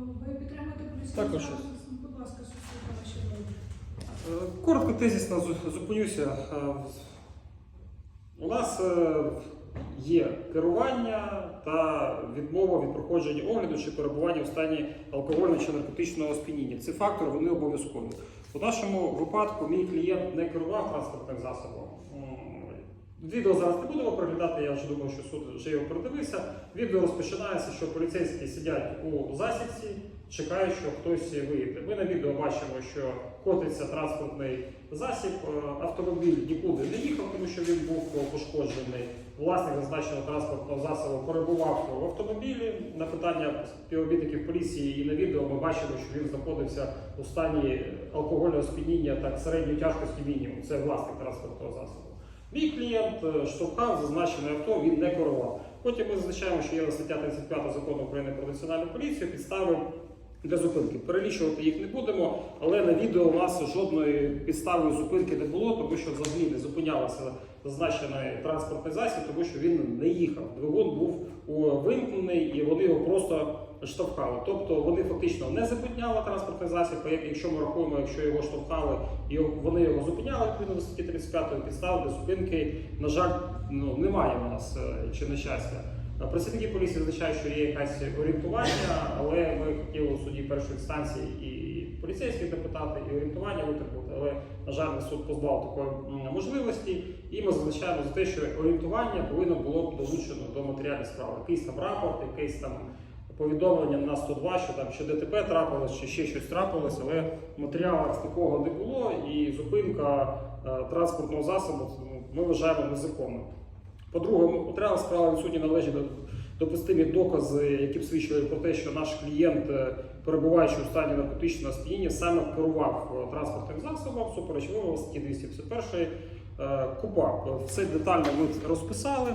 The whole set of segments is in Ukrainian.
Ви підтримуєте поліцію? Також. Будь ласка, суспільно ваші. Е, Коротко тезісно зупинюся. Е, У нас е, є керування та відмова від проходження огляду чи перебування в стані алкогольного чи наркотичного сп'яніння. Ці фактори вони обов'язкові. У нашому випадку мій клієнт не керував транспортним засобом. Відео зараз не будемо переглядати, я вже думаю, що суд вже його передивився. Відео розпочинається, що поліцейські сидять у засідці, чекають, що хтось виїде. Ми на відео бачимо, що котиться транспортний засіб. Е, Автомобіль нікуди не їхав, тому що він був пошкоджений. Власник зазначеного транспортного засобу перебував в автомобілі. На питання співробітників поліції і на відео ми бачимо, що він знаходився у стані алкогольного сп'яніння так середньої тяжкості мінімум. Це власник транспортного засобу. Мій клієнт е, штовхав зазначене авто, він не керував. Потім ми зазначаємо, що є стаття 35 закону України про національну поліцію, підстави для зупинки. Перелічувати їх не будемо, але на відео у нас жодної підстави зупинки не було, тому що взагалі не зупинялося зазначений транспортний засіб, тому що він не їхав. Двигун був вимкнений і вони його просто штовхали. Тобто вони фактично не зупиняли транспортний засіб, якщо ми рахуємо, якщо його штовхали вони його зупиняли відповідно до статті 35 підстав для зупинки, на жаль, ну немає у нас е, чи на щастя. Е, Працівники поліції визначають, що є якесь орієнтування, але ми хотіли у суді першої інстанції і поліцейських допитати, і орієнтування витребувати, але, на жаль, суд позбав такої можливості. І ми зазначаємо за те, що орієнтування повинно було долучено до матеріалів справи. Якийсь там рапорт, якийсь там повідомлення на 102, що там ще ДТП трапилось, чи ще щось трапилось, але в матеріалах такого не було, і зупинка е, транспортного засобу ну, ми вважаємо незаконною. По-друге, у справи відсутні належні допустимі докази, які б свідчили про те, що наш клієнт, е, перебуваючи у стані наркотичного сп'яніння, саме керував е, транспортним засобом, супереч вимогам статті 251 е, КУПАП. Все детально ми розписали.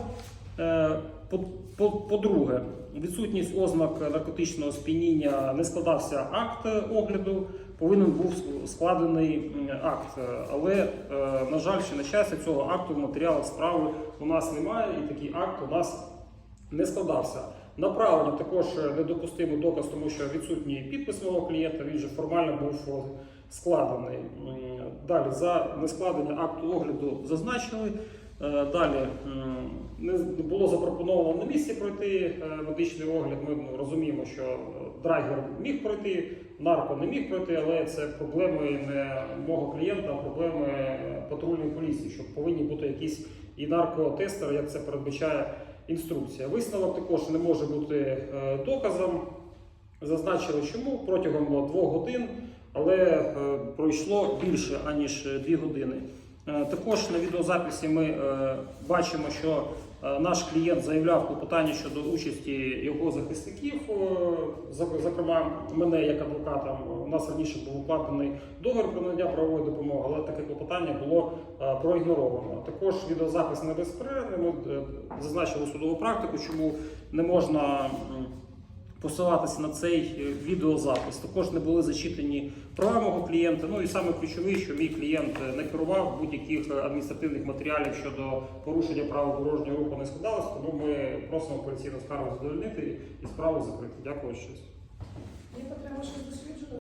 Е, по- по- По-друге, відсутність ознак наркотичного сп'яніння не складався акт огляду, повинен був складений акт. Але, е, на жаль, ще на щастя, цього акту в матеріалах справи у нас немає, і такий акт у нас не складався. Направлення також недопустимий доказ, тому що відсутній підпис мого клієнта, він же формально був складений. Далі за нескладення акту огляду зазначили. Е, Далі не було запропоновано на місці пройти е, медичний огляд. Ми ну, розуміємо, що е, драйвер міг пройти, нарко не міг пройти, але це проблеми не мого клієнта, а проблеми патрульної поліції, що повинні бути якісь і наркотестери, як це передбачає інструкція. Висновок також не може бути доказом. Зазначили, чому протягом двох годин, але пройшло більше аніж дві години. Е, Також на відеозаписі ми е, бачимо, що е, наш клієнт заявляв клопотання щодо участі його захисників, зокрема мене як адвоката. У нас раніше був укладений договір про надання правової допомоги, але таке клопотання було проігноровано. Також відеозапис не безперервний. Ми зазначили судову практику, чому не можна. Посилатися на цей е, відеозапис. Також не були зачитані права мого клієнта. Ну і саме ключове, що мій клієнт не керував будь-яких е, адміністративних матеріалів щодо порушення правил дорожнього руху не складалося, тому ми просимо поліційну скаргу задовольнити і справу закрити. Дякую щось.